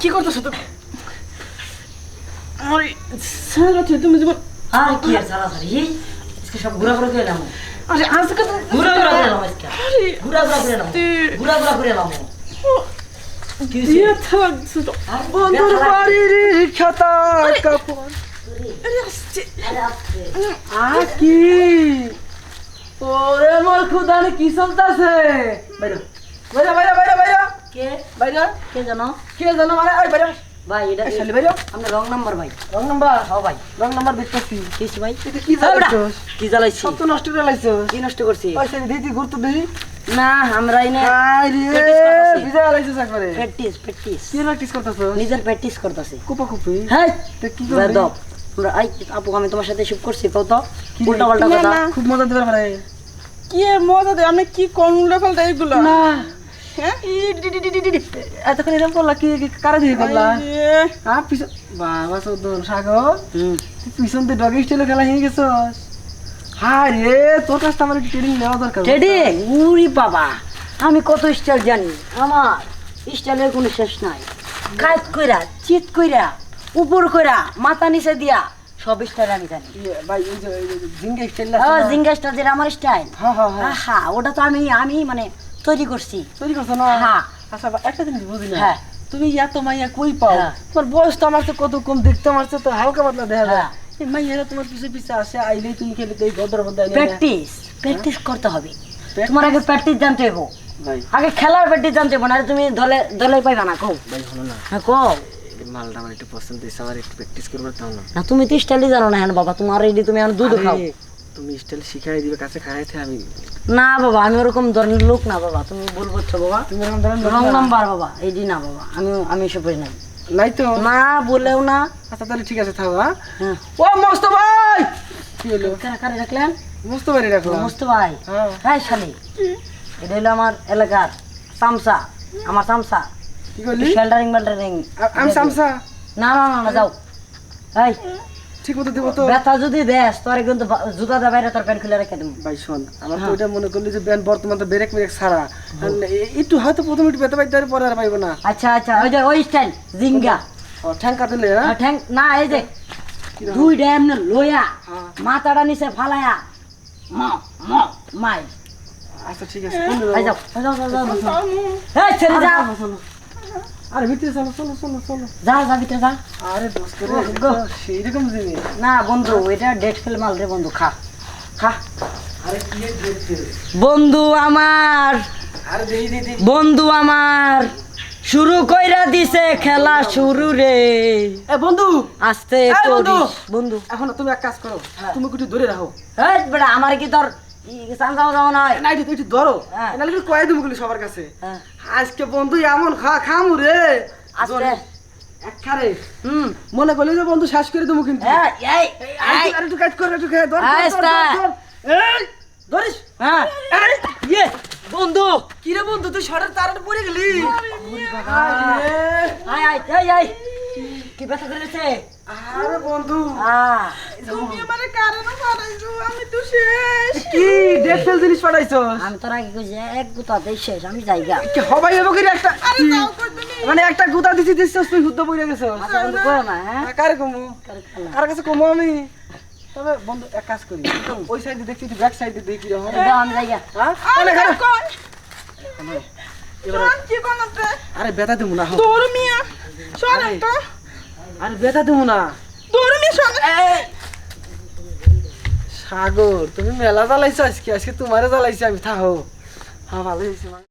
কি করতেছো তুমি? আমার সারা তুমি জীবন আর কি আর সারা সারি আজকে সব ঘুরা ঘুরা করে এলাম। আরে আজকে তো ঘুরা ঘুরা করে এলাম আজকে। ঘুরা ঘুরা করে তুই- ঘুরা ঘুরা করে কি বন্ধুর বাড়ির খাতা কাপড়। ওরে মোর খুদানি চলতেছে? বাইরে বাইরে বাইরে বাইরে কে? বাইরে? কে জানো? কে জানো মানে? ওই বাইরে ভাই এটা এই বাইরে আমরা রং নাম্বার ভাই। Wrong number? হ্যাঁ ভাই। রং নাম্বার দেখতেছি কিস ভাই? এটা কি বেটা। জ্বালাইছস কি জ্বালাইছি? সব তো নষ্ট করে লাইছস কি নষ্ট করছি? পয়সা দিই তুই গুরুত্ব দিই না আমরা এনে আরে বিজা লাইছস একবারে। প্র্যাকটিস প্র্যাকটিস কি প্র্যাকটিস করতেছস নিজের প্র্যাকটিস কুপা কুপি হ্যাঁ কি আমরা আই আপু আমি তোমার সাথে শুট করছি কত তো? কি উল্টা পাল্টা না, কথা। খুব মজা দিবার পারে কি মজা দেয় আপনি কি কোন উল্টা পাল্টা এগুলো না। এতক্ষণ এরকম করলা কি কারে দিয়ে করলা হ্যাঁ পিছন বাবা সাগর তুই পিছন ডগি স্টাইলে খেলা হয়ে গেছস হ্যাঁ রে তোর কাছে আমার ট্রেনিং নেওয়া দরকার ট্রেডিং উরি বাবা আমি কত স্টাইল জানি আমার স্টাইলের কোনো শেষ নাই কাজ কইরা চিত কইরা উপর কইরা মাথা নিচে দিয়া সব স্টাইল আমি জানি ইয়ে, ভাই জিঙ্গা স্টাইল হ্যাঁ জিঙ্গা স্টাইল যেটা আমার স্টাইল হ্যাঁ হ্যাঁ হ্যাঁ হ্যাঁ ওটা তো আমি আমি মানে তৈরি করছি। তৈরি করছ না? হ্যাঁ। আচ্ছা একটা জিনিস বুঝি না। হ্যাঁ। তুমি এত মাইয়া কই পাও? হ্যাঁ। তোমার বয়স তো আমার তো কত কম দেখতে আমার তো হালকা পাতলা দেখা যায়। হ্যাঁ। মাইয়ারা তোমার পিছে পিছে আসে আইলেই তুমি খেলে তো এই গদর বদা প্র্যাকটিস। প্র্যাকটিস করতে হবে। তোমার আগে প্র্যাকটিস জানতে হইব। আগে খেলার প্র্যাকটিস জানতে হইব না তুমি দলে দলে পাইবা না কও। ভাই হলো না। হ্যাঁ কও। মালটা আমার একটু পছন্দ আমার একটু প্র্যাকটিস করবার তাও না তুমি তো স্টাইলই জানো না হ্যাঁ বাবা তোমার রেডি তুমি এখন দুধ খাও। তুমি স্টাইল শিখাই দিবে কাছে খাইতে আমি না বাবা আমি ওরকম ধরনের লোক না বাবা তুমি ভুল করছ বাবা। তুমি এরকম ধরেন রং নাম্বার বাবা এই দি না বাবা আমি আমি এসব করি নাই নাই তো। না বলেও না। আচ্ছা তাহলে ঠিক আছে থাকো হ্যাঁ। ও মস্ত ভাই! কি হলো? কারা কারা রাখলেন মস্ত ভাই রাখলাম মস্ত ভাই। হ্যাঁ। শালি। এটা হলো আমার এলাকার সামসা আমার সামসা। কি করলি? শেল্টারিং বেল্টারিং আমি সামসা। না না না যাও। এই ঠিক মতো দেবো তো। ব্যথা যদি দেস তোরে কিন্তু জুতা দে বাইরে তোর প্যান্ট খুলে রেখে দেবো ভাই শোন আমার তো ওইটা মনে করলি যে ব্যান্ড বর্তমান তো ব্রেক মেরেক ছাড়া। একটু হয়তো প্রথম একটু ব্যথা পাইতে পরে আর পাইবো না। আচ্ছা আচ্ছা ওই যে ওই স্টাইল জিঙ্গা। ও ঠ্যাং কাটলে হ্যাঁ? ঠ্যাং না এই যে? দুই ড্যাম হ্যাঁ। মাথাটা নিচে ফালায়া ম ম মাই। আচ্ছা ঠিক আছে যাও যাও, যাও, যাও, যাও। এই ছেড়ে যা। আরে ভিতরে চলো চলো চলো চলো। যা যা ভিতরে যা। আরে দোস্ত। সেই রকম জিনিস। না বন্ধু এটা ডেট ফেল মাল রে বন্ধু খা। খা। আরে কি বন্ধু আমার। বন্ধু আমার। শুরু কইরা দিছে খেলা শুরু রে। এ বন্ধু! আস্তে বন্ধু! বন্ধু। এখন তুমি এক কাজ করো হ্যাঁ। তুমি একটু ধরে রাখো। হ্যাঁ বেটা আমার কি তোর ধরো। হ্যাঁ। কয়ে দেবো সবার কাছে। হ্যাঁ, আজকে বন্ধু এমন খা খামু রে। মনে করলে যে বন্ধু শেষ করে দেবো কিন্তু। একটু- কাজ কর একটু খেয়ে ধর আয়, ধরিস? হ্যাঁ। ইয়ে। বন্ধু। কি রে বন্ধু তুই সরের তারে পড়ে গেলি? আয় আয়। এই কি ব্যথা করেছে। আরে বন্ধু তুমি আমার কারণে পারাইছো আমি তো শেষ। কি ডেট জিনিস পাঠাইছো? আমি তোর আগে কইছি এক গুতাতেই শেষ আমি যাইগা কি হবাই হবে কি একটা আরে কই মানে একটা গুতা দিছি দিছিস তুই হুদ্দ পড়ে গেছো। আচ্ছা বন্ধু করো না হ্যাঁ? কারে কমু? কার কাছে কমু আমি? তবে বন্ধু এক কাজ করি ওই সাইডে দেখছি তুই ব্যাক সাইডে দেখি রে হ্যাঁ দাও আমি যাইগা হ্যাঁ? আরে অনেক আরে বেতা দেবো না। দৌড় মিয়া শোন তো আরে বেটা দেবো না। সাগর তুমি মেলা জ্বালাইছো আজকে আজকে তোমারে জ্বালাইছি আমি থাকো হ্যাঁ ভালো হয়েছে